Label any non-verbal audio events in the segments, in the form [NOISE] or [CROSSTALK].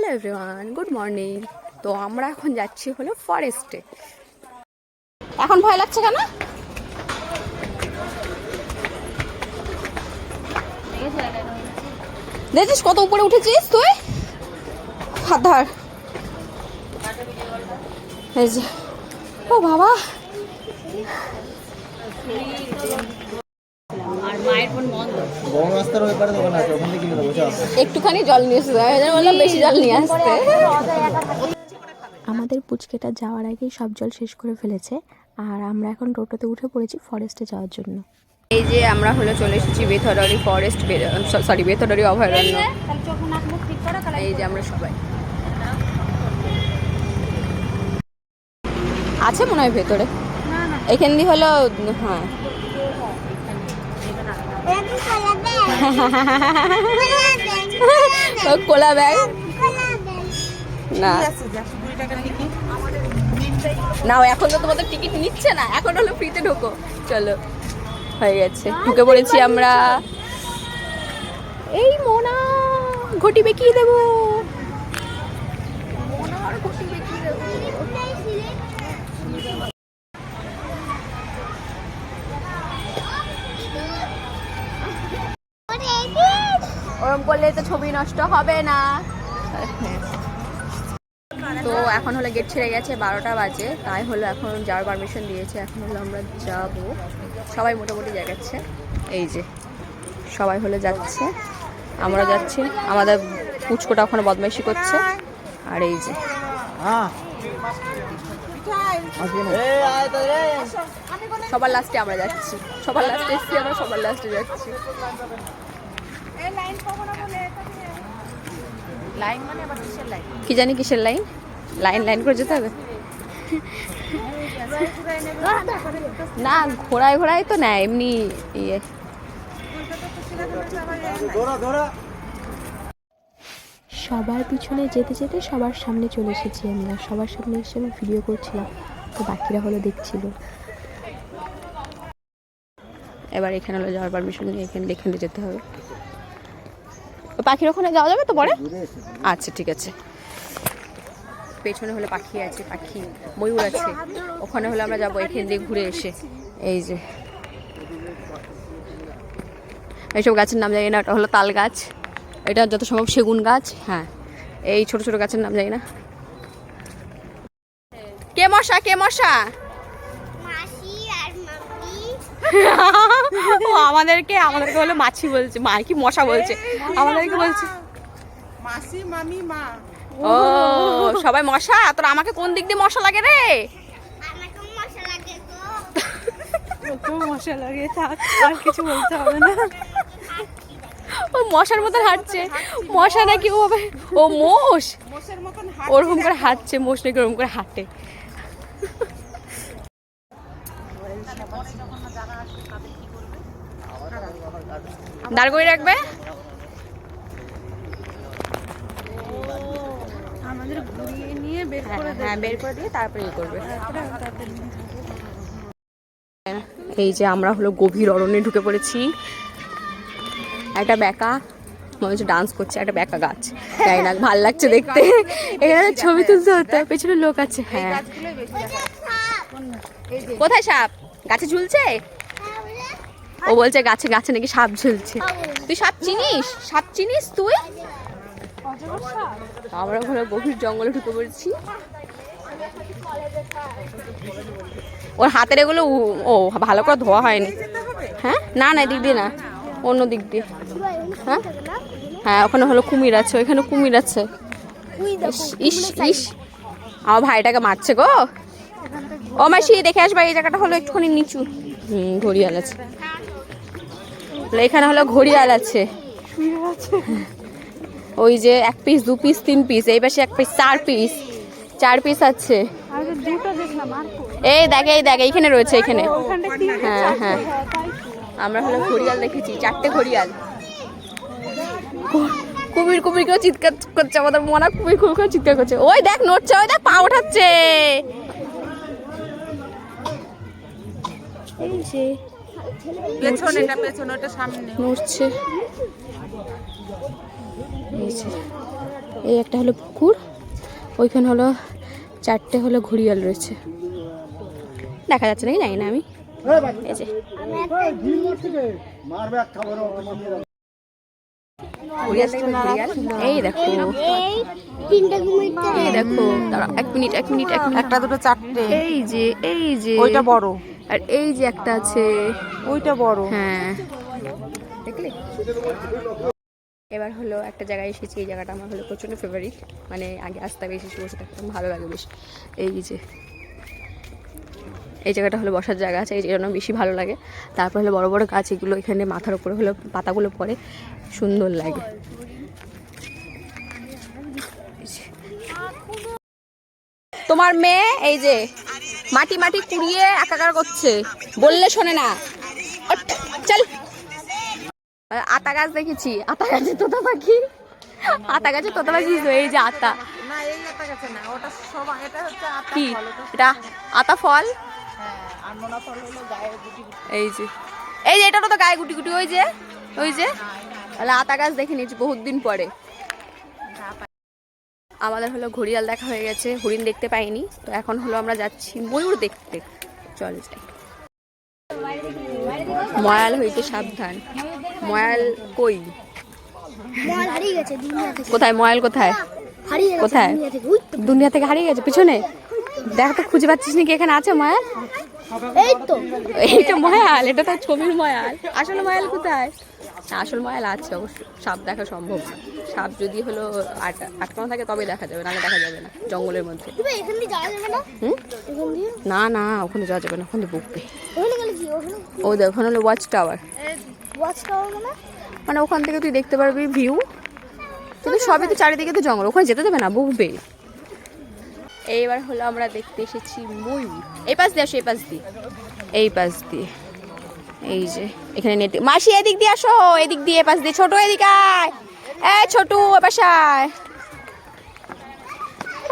Hello everyone good morning তো আমরা এখন যাচ্ছি হলো ফরেস্টে এখন ভয় লাগছে কেন? দেখছিস কত উপরে উঠেছিস তুই? হাত ধর এই যে। ও বাবা। মায়ের ফোন বন্ধ। বড় রাস্তার ওই পারে দোকান আছে ওখান থেকে কিনে দেবো একটুখানি জল নিয়ে এসে বললাম বেশি জল নিয়ে আসতে। আমাদের পুচকেটা যাওয়ার আগেই সব জল শেষ করে ফেলেছে আর আমরা এখন টোটোতে উঠে পড়েছি ফরেস্টে যাওয়ার জন্য। এই যে আমরা হলো চলে এসেছি বেথরডি ফরেস্ট সরি বেথরডি অভয়ারণ্য। এই যে আমরা সবাই। আছে মনে হয় ভেতরে? এখান দিয়ে হলো হ্যাঁ। কোলা ব্যাগ। না। না এখন তো তোমাদের টিকিট নিচ্ছে না, এখন হলো ফ্রিতে ঢোকো। চলো, হয়ে গেছে। ঢুকে পড়েছি আমরা। এই মোনা, ঘটি বেঁকিয়ে দেবো মোনার ঘটি বেঁকিয়ে দেবো ওরম করলে তো ছবি নষ্ট হবে না। তো এখন হলো গেট ছেড়ে গেছে, বারোটা বাজে। তাই হলো এখন যাওয়ার পারমিশন দিয়েছে। এখন হলো আমরা যাব। সবাই মোটামুটি জায়গাচ্ছে এই যে, সবাই হলে যাচ্ছে। আমরা যাচ্ছি। আমাদের পুচকোটা ওখানে বদমাইশি করছে। আর এই যে। সবার লাস্টে আমরা যাচ্ছি। সবার লাস্টে এসছি আমরা, সবার লাস্টে যাচ্ছি। কি জানি কিসের লাইন লাইন লাইন করে যেতে হবে। না ঘোড়ায় ঘোড়ায় তো না এমনি ইয়ে। সবার পিছনে যেতে যেতে সবার সামনে চলে এসেছি আমরা। সবার সামনে এসে আমি ভিডিও করছিলাম তো বাকিরা হলো দেখছিল। এবার এখানে হলো যাওয়ার পারমিশন নিয়ে এখানে এখানে যেতে হবে। পাখির ওখানে যাওয়া যাবে তো পরে? আচ্ছা ঠিক আছে। পেছনে হলে পাখি আছে পাখি ময়ূর আছে। ওখানে হলে আমরা যাব এখান দিয়ে ঘুরে এসে। এই যে। এইসব গাছের নাম জানি না ওটা হলো তাল গাছ। এটা যত সম্ভব সেগুন গাছ হ্যাঁ। এই ছোট ছোট গাছের নাম জানি না। কে মশা কে মশা? ও আমাদেরকে আমাদেরকে বলে মাছি বলছে মা কি মশা বলছে। আমাদেরকে বলছে। মাসি মামি মা। ও সবাই মশা? তোর আমাকে কোন দিক দিয়ে মশা লাগে রে? মশা লাগে থাক আর কিছু বলতে হবে না। ও মশার মতন হাঁটছে। মশা নাকি ও ভাবে ও মোষ? ওরকম করে হাঁটছে মোষ নাকি ওরকম করে হাঁটে। দাঁড় করে রাখবে? আমাদের ঘুরিয়ে নিয়ে বের হ্যাঁ হ্যাঁ বের করে দিয়ে তারপরে ইয়ে করবে। এই যে আমরা হলো গভীর অরণ্যে ঢুকে পড়েছি। একটা বেকা মনে হচ্ছে ডান্স করছে একটা বেকা গাছ। জানি না ভালো লাগছে দেখতে। এখানে ছবি তুলতে হতো পেছনে লোক আছে। হ্যাঁ। কোথায় সাপ? গাছে ঝুলছে? ও বলছে গাছে গাছে নাকি সাপ ঝুলছে। তুই সাপ চিনিস? সাপ চিনিস তুই? আমরা ওখানে গভীর জঙ্গলে ঢুকে পড়েছি। ওর হাতের এগুলো ও ভালো করে ধোয়া হয়নি। হ্যাঁ? না না এদিক দিয়ে না। অন্য দিক দিয়ে। হ্যাঁ? হ্যাঁ ওখানে হলো কুমির আছে ওইখানে কুমির আছে। ইস, ইস। আমার ভাইটাকে মারছে গো। ও মাসি দেখে আসবা এই জায়গাটা হলো একটুখানি নিচু। হুম ঘড়িয়াল আছে। এখানে হলো ঘড়িয়াল আছে। ওই যে এক পিস দু পিস তিন পিস এই পাশে এক পিস চার পিস চার পিস আছে। এই দেখ এই দেখ এইখানে রয়েছে এখানে হ্যাঁ হ্যাঁ। আমরা হলো ঘড়িয়াল দেখেছি চারটে ঘড়িয়াল। কুমির কুমির কেউ চিৎকার করছে আমাদের মনা কুমির কুমির কেউ চিৎকার করছে। ওই দেখ নড়ছে ওই দেখ পা ওঠাচ্ছে। এই যে পেছন এটা পেছন ওটা সামনে। নড়ছে। এই একটা হলো পুকুর ওইখানে হলো চারটে হলো ঘড়িয়াল রয়েছে। দেখা যাচ্ছে নাকি? জানি না আমি। এই দেখো। এই দেখো। এক মিনিট এক মিনিট এক মিনিট। একটা দুটো চারটে। এই যে এই যে। ওইটা বড়। আর এই যে একটা আছে ওইটা বড়। হ্যাঁ। দেখলে? এবার হলো একটা জায়গায় এসেছি এই জায়গাটা আমার হলো প্রচণ্ড ফেভারিট মানে আগে আসতে এসেছি বসে থাকতাম ভালো লাগে বেশ। এই যে এই জায়গাটা হলো বসার জায়গা আছে এই জন্য বেশি ভালো লাগে। তারপর হলো বড় বড় গাছ এগুলো এখানে মাথার উপরে হলো পাতাগুলো পড়ে সুন্দর লাগে। তোমার মেয়ে এই যে মাটি মাটি কুড়িয়ে একাকার করছে। বললে শোনে না। চল। আতা গাছ দেখেছি। আতা গাছে তোতা পাখি। আতা গাছে তোতা পাখি এই যে আতা। কি? ফল, এটা আতা ফল? হ্যাঁ। এই যে। এই যে এটা তো গায়ে গুটি গুটি ওই যে ওই যে। তাহলে আতা গাছ দেখে নিয়েছি বহুত দিন পরে। আমাদের হলো ঘড়িয়াল দেখা হয়ে গেছে হরিণ দেখতে পাইনি তো এখন হলো আমরা যাচ্ছি ময়ূর দেখতে। চল যাই। ময়াল হইতে সাবধান। ময়াল কই? কোথায়? ময়াল কোথায়? হারিয়ে কোথায়? দুনিয়া থেকে হারিয়ে গেছে পিছনে? দেখ তো খুঁজে পাচ্ছিস নাকি এখানে আছে ময়াল? এই তো। এইটা ময়াল এটা তো ছবির ময়াল। আসলে ময়াল কোথায়? আসল ময়াল আছে অবশ্য। সাপ দেখা সম্ভব না। সাপ যদি হলো আট- আটকানো থাকে তবে দেখা যাবে নাহলে দেখা যাবে না জঙ্গলের মধ্যে। না? না না ওখানে যাওয়া যাবে না ওখানে বকবে। ও দেখ ওখানে হলো ওয়াচ টাওয়ার ওয়াচ টাওয়ার মানে? মানে ওখান থেকে তুই দেখতে পারবি ভিউ কিন্তু সবই তো চারিদিকে তো জঙ্গল ওখানে যেতে দেবে না বকবে। এইবার হলো আমরা দেখতে এসেছি ময়ূর এই পাশ দিয়ে আসো এই পাশ দিয়ে। এই পাশ দিয়ে। এই যে এখানে নেট মাসি এদিক দিয়ে আসো এদিক দিয়ে পাশ দিয়ে ছোট এদিক আয়। এ ছোটু আয়।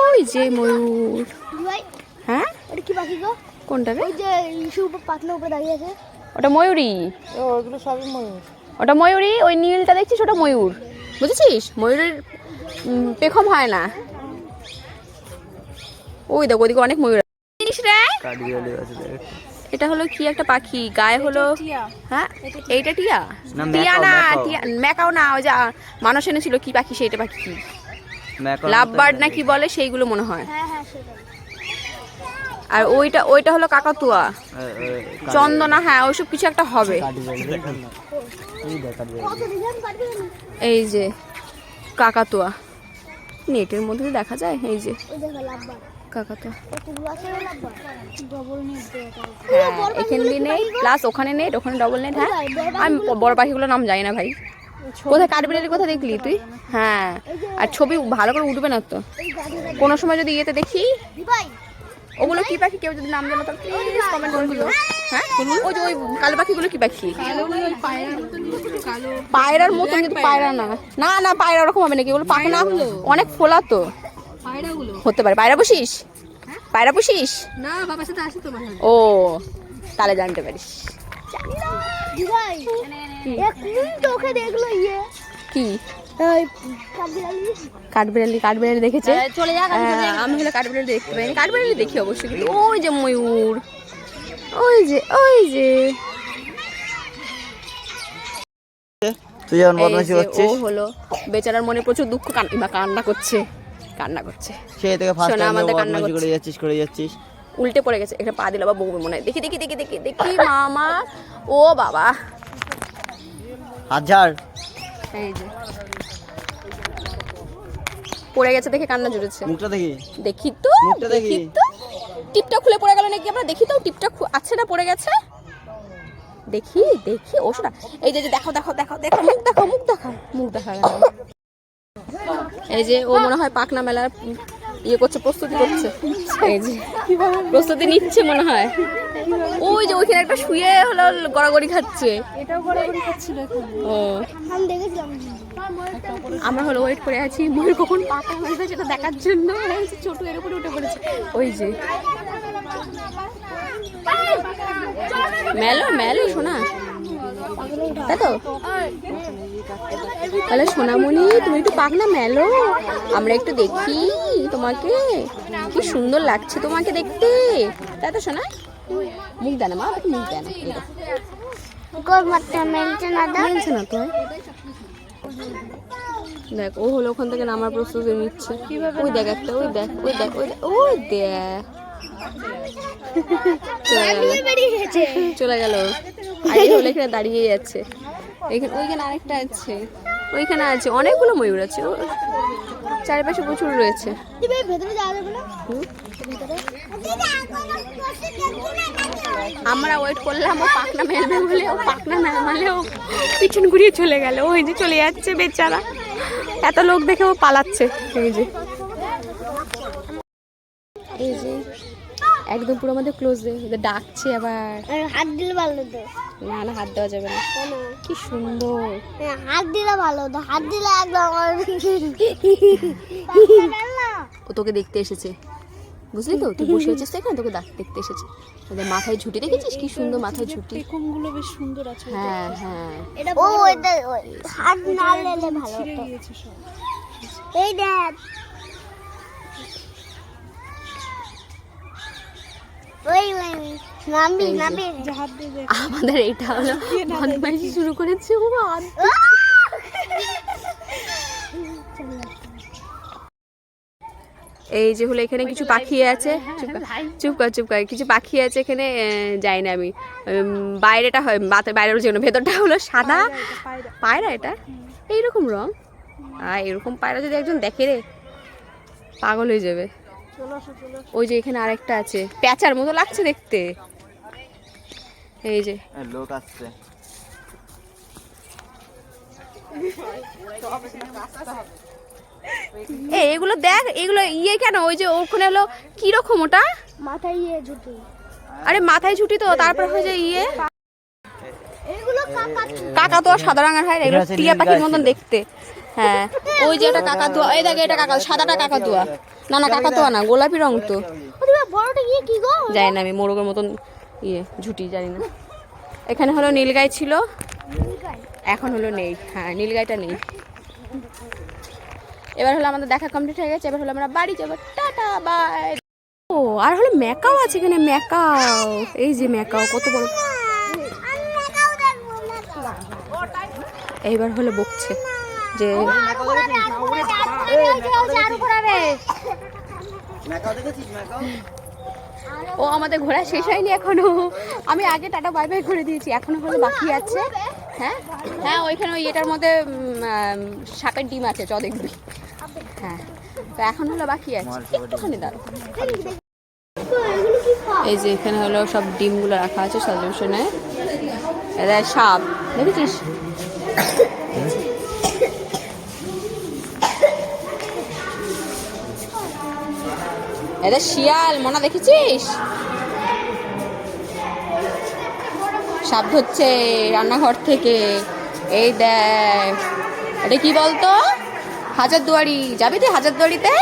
ওই যে ময়ূর। হ্যাঁ? ওটা কি পাখি গো? কোনটা রে? ওই যে ইস্যু উপর পাতলা উপরে দাঁড়িয়ে আছে। ওটা ময়ূরী ও ওইগুলো সবই ময়ূর। ওটা ময়ূরী ওই নীলটা দেখছিস ওটা ময়ূর। বুঝেছিস? ময়ূরের পেখম হয় না। ওই দেখো ওদিকে অনেক ময়ূর। জিনিস রে কাঠবিড়ালি আছে দেখ। এটা হলো কি একটা পাখি? গায়ে হলো হ্যাঁ? এইটা টিয়া? টিয়া না। টিয়া ম্যাকাও না ওই যে মানুষ এনেছিল কি পাখি সেইটা পাখি? কি লাভ বার্ড একটা নাকি বলে সেইগুলো মনে হয়। হ্যাঁ হ্যাঁ আর ওইটা ওইটা হলো কাকাতুয়া। চন্দনা হ্যাঁ ওইসব কিছু একটা হবে। না। এই না যে কাকাতুয়া। নেটের মধ্যে দেখা যায় এই যে। এখানে দিয়ে নেই প্লাস ওখানে ওখানে ডবল নেট হ্যাঁ। আমি বড় পাখিগুলোর নাম জানি না ভাই। কোথায় কাঠবিড়ালি কোথায় দেখলি তুই? হ্যাঁ আর ছবি ভালো করে উঠবে না তো। কোনো সময় যদি ইয়েতে দেখি। ওগুলো কি পাখি? কেউ যদি নাম জানো তো প্লিজ কমেন্ট করে দিও। হ্যাঁ ওই যে ওই কালো পাখিগুলো কি পাখি? পায়রার মতো কিন্তু পায়রা না। না না পায়রা ওরকম হবে নাকি? ওগুলো পাখনা অনেক ফোলা তো। হতে পারে। পায়রা পুষিস পায়রা পুষিস? না বাবার সাথে আসি তোমার ও তাহলে জানতে পারিস। দেখল ইয়ে। কি? কাঠবিড়ালি। কাঠবিড়ালি দেখেছে? চলে যাক আমি হলে কাঠবিড়ালি দেখতে পাইনি কাঠবিড়ালি দেখি অবশ্যই। কিন্তু ওই যে ময়ূর। ওই যে ওই যে। তুই যেমন বদমাশি করছিস। ও হলো বেচারার মনে প্রচুর দুঃখ কান্না করছে। কান্না করছে। সেই থেকে ফার্স্ট টাইম আমাদের কান্না করে যাচ্ছিস করে যাচ্ছিস। উল্টে পড়ে গেছে এটা পা দিলে বা বউবে মনে হয়। দেখি দেখি দেখি দেখি দেখি [LAUGHS] মামা। ও বাবা। ঝাড়। এই যে। পড়ে গেছে দেখে কান্না জুড়েছে। মুখটা দেখি। দেখি তো মুখটা দেখি। তো। টিপটা খুলে পড়ে গেল নাকি আমরা? দেখি তো টিপটা আছে না পড়ে গেছে? দেখি দেখি। ও শোনা এই যে দেখো দেখো দেখো দেখো মুখ দেখো মুখ দেখো মুখ দেখা। এই যে ও মনে হয় পাকনা মেলার ইয়ে করছে, প্রস্তুতি করছে। এই যে, প্রস্তুতি নিচ্ছে মনে হয়। ওই যে ওইখানে একটা শুয়ে হলো, গড়াগড়ি খাচ্ছে। এটাও গড়াগড়ি খাচ্ছিল ও। আমি দেখেছিলাম আমরা হলো ওয়েট করে আছি, ময়ূর কখন পাকা হয়েছে সেটা দেখার জন্য। ছোট এর উপরে উঠে পড়েছে। ওই যে। মেলো মেলো, শোনা। তাই তো তাহলে সোনামণি তুমি একটু পাখনা মেলো। আমরা একটু দেখি তোমাকে। কি সুন্দর লাগছে তোমাকে দেখতে। তাই তো সোনা? মুখ দেয় না মা মুখ দেয় না। দেখো। মেলছে না তো। ও হলো ওখান থেকে নামার প্রস্তুতি নিচ্ছে। ওই দেখ একটা ওই দেখ ওই দেখ ওই দেখ ওই দেখ। [LAUGHS] চলে গেল। চলে গেল। আর এই হলো এখানে দাঁড়িয়ে যাচ্ছে এখানে ওইখানে আরেকটা আছে। ওইখানে আছে অনেকগুলো ময়ূর আছে। চারিপাশে প্রচুর রয়েছে। না আমরা ওয়েট করলাম ও পাকনা মেলবে বলে ও পাকনা মেলমালে ও পিছন ঘুরিয়ে চলে গেল। ওই যে চলে যাচ্ছে বেচারা। এত লোক দেখে ও পালাচ্ছে। এই যে। এই যে। একদম পুরো আমাদের ক্লোজ ডাকছে আবার। হাত দিলে ভালো তো না না হাত দেওয়া যাবে না। কি সুন্দর। হ্যাঁ, হাত দিলে ভালো তো হাত দিলে একদম আমার [LAUGHS] ও তোকে দেখতে এসেছে। বুঝলি তো? তুই বসে আছিস তো এখানে তোকে দেখ- দেখতে এসেছে। ওদের মাথায় ঝুটি দেখেছিস? কি সুন্দর মাথায় ঝুটি। পেখমগুলো বেশ সুন্দর আছে হ্যাঁ হ্যাঁ। ও এটা হাত না লেলে ভালো এই দেখ ওই ওই নামবি এই যে। নামবি যা হাত দিয়ে দেখ আমাদের এটা হলো বদমাইশি শুরু করেছে ও এই যে হলো এখানে কিছু পাখি আছে। চুপ কর, চুপ কর কিছু পাখি আছে এখানে যাই না আমি। বাইরেটা হয় বাইরের জন্য ভেতরটা হলো সাদা। পায়রা এটা এইরকম রং? আর এরকম পায়রা যদি একজন দেখে রে পাগল হয়ে যাবে। ওই যে এখানে আরেকটা আছে। প্যাঁচার মতো লাগছে দেখতে। এই যে। লোক আসছে। এগুলো দেখ এগুলো ইয়ে কেন? ওই যে ওখানে হলো কি রকম ওটা? মাথায় ইয়ে ঝুটি। আরে মাথায় ছুটি তো তারপর হয় যে ইয়ে। এগুলো কাকা কাকা তো সাদা রঙের হয় এগুলো টিয়া পাখির মতন দেখতে। হ্যাঁ। ওই যে এটা কাকাতুয়া এই দেখে এটা কাকা সাদাটা কাকাতুয়া না না কাকাতুয়া না গোলাপি রং তো। বড়টা ইয়ে কি গো? জানি না আমি মোরগের মতন ইয়ে ঝুটি জানি না। এখানে হলো নীলগাই ছিল। এখন হলো নেই হ্যাঁ নীলগাইটা নেই। এবার হলো আমাদের দেখা কমপ্লিট হয়ে গেছে এবার হলো আমরা বাড়ি যাব। টাটা বাই ও আর হলো ম্যাকাও আছে এখানে ম্যাকাও। এই যে ম্যাকাও কত বড়। এইবার হলো বকছে যে ও আমাদের ঘোরা শেষ হয়নি এখনও। আমি আগে টাটা বাই বাই করে দিয়েছি এখনও হলো বাকি আছে? হ্যাঁ? হ্যাঁ ওইখানে ওই এটার মধ্যে সাপের ডিম আছে চ দেখবি। হ্যাঁ তো এখন হলো বাকি আছে। একটুখানি দাঁড়ো। এই যে এখানে হলো সব ডিমগুলো রাখা আছে সলিউশনে এটা সাপ দেখেছিস? এটা শিয়াল, মনা, দেখেছিস? সাপ ধরছে রান্নাঘর থেকে। এই দেখ, এটা কি বলতো? হাজারদুয়ারি। যাবি তুই হাজারদুয়ারিতে?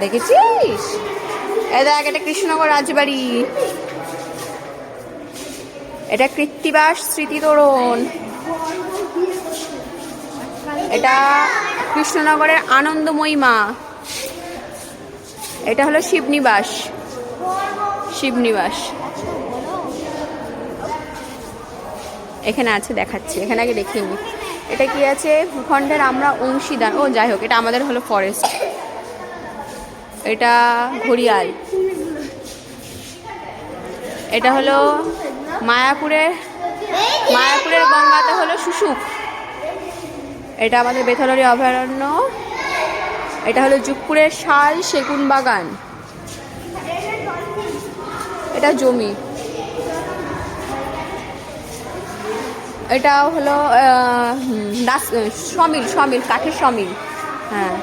দেখেছিস? এই দেখ, এটা কৃষ্ণনগর রাজবাড়ি। এটা কৃত্তিবাস স্মৃতি তোরণ। এটা কৃষ্ণনগরের আনন্দময়ী মা। এটা হলো শিবনিবাস। শিবনিবাস। এখানে আছে, দেখাচ্ছি। এখানে আগে দেখিনি। এটা কি আছে? ভূখণ্ডের আমরা অংশীদার। ও, যাই হোক, এটা আমাদের হলো ফরেস্ট এটা ঘড়িয়াল। এটা হলো মায়াপুরের মায়াপুরের গঙ্গাতে হলো শুশুক। এটা আমাদের বেথলরি অভয়ারণ্য। এটা হলো যুগপুরের শাল সেগুন বাগান। এটা জমি। এটা হলো সমিল সমিল কাঠের সমিল হ্যাঁ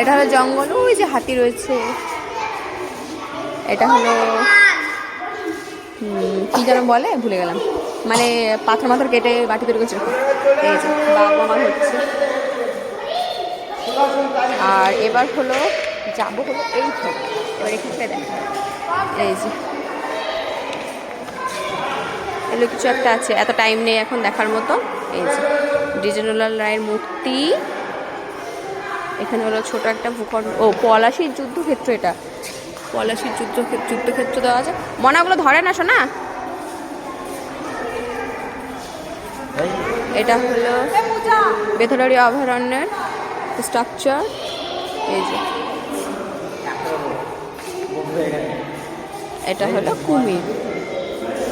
এটা হলো জঙ্গল, ওই যে হাতি রয়েছে। এটা হলো কি যেন বলে? ভুলে গেলাম। মানে পাথর মাথর কেটে বাটি তৈরি করছে বাঘ হচ্ছে। আর এবার হলো যাব হলো এই এবার এখানটায় দেখা। এই যে। এগুলো কিছু একটা আছে এত টাইম নেই এখন দেখার মতো। এই যে ডিজেনুলাল রায়ের মূর্তি। এখানে হলো ছোট একটা ভূখণ্ড। ও পলাশির যুদ্ধক্ষেত্র এটা। পলাশির যুদ্ধ যুদ্ধক্ষেত্র দেওয়া আছে। মনাগুলো ধরে না শোনা এটা হলো বেথলারি অভয়ারণ্যের স্ট্রাকচার এই যে। এটা হলো কুমির।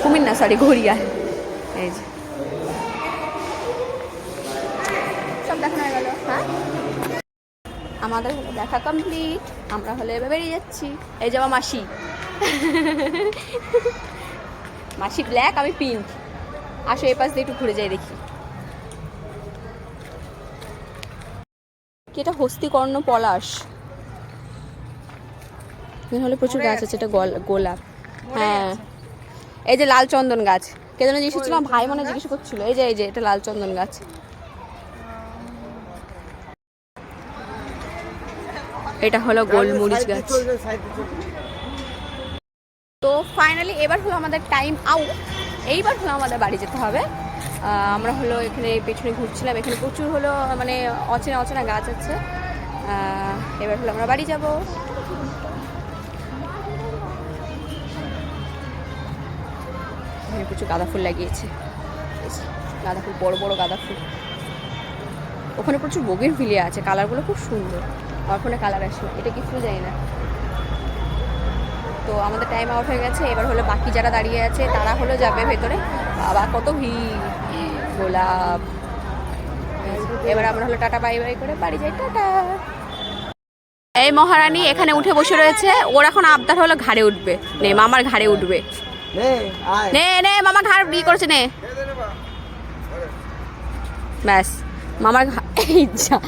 কুমির না সরি ঘড়িয়াল। এই যে। সব দেখানো হয়ে আমাদের দেখা কমপ্লিট আমরা হলে এবার বেরিয়ে যাচ্ছি। এই যে আমার মাসি। মাসি ব্ল্যাক আমি পিঙ্ক আসো এই পাশ দিয়ে একটু ঘুরে যাই দেখি। কি এটা হস্তিকর্ণ পলাশ? হলে প্রচুর গাছ আছে এটা গোলাপ। হ্যাঁ। এই যে লাল চন্দন গাছ। কে যেন জিজ্ঞেস করছিল ভাই মনে জিজ্ঞেস করছিল। এই যে এই যে এটা লাল চন্দন গাছ। এটা হলো গোলমরিচ গাছ। তো ফাইনালি এবার হলো আমাদের টাইম আউট এইবার হলো আমাদের বাড়ি যেতে হবে। আমরা হলো এখানে পেছনে ঘুরছিলাম, এখানে প্রচুর হলো মানে অচেনা অচেনা গাছ আছে। এবার হলো আমরা বাড়ি যাব। এখানে প্রচুর গাঁদা ফুল লাগিয়েছে। গাঁদা ফুল, বড় বড় গাঁদা ফুল। ওখানে প্রচুর বগের ভিলিয়ে আছে, কালারগুলো খুব সুন্দর। আমার ফোনে কালার আসে এটা কি ফুল জানি না। তো আমাদের টাইম আউট হয়ে গেছে, এবার হলো বাকি যারা দাঁড়িয়ে আছে, তারা হলো যাবে ভেতরে। বাবা, কত ভিড়! গোলাপ। এবার আমরা হলো টাটা বাই বাই করে বাড়ি যাই টাটা। এই মহারানী এখানে উঠে বসে রয়েছে। ওর এখন আবদার হলো ঘাড়ে উঠবে। নে মামার ঘাড়ে উঠবে। নে আয়। নে নে মামা ঘাড় ই করেছে নে। ব্যাস মামার ঘা- এই যা।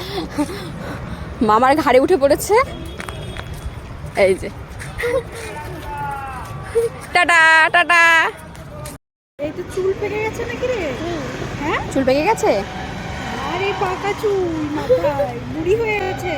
মামার ঘাড়ে উঠে পড়েছে। এই যে। টাটা টাটা। এই তো চুল পেকে গেছে নাকি রে? হ্যাঁ চুল পেকে গেছে? আরে পাকা চুল মাথায় বুড়ি হয়ে গেছে।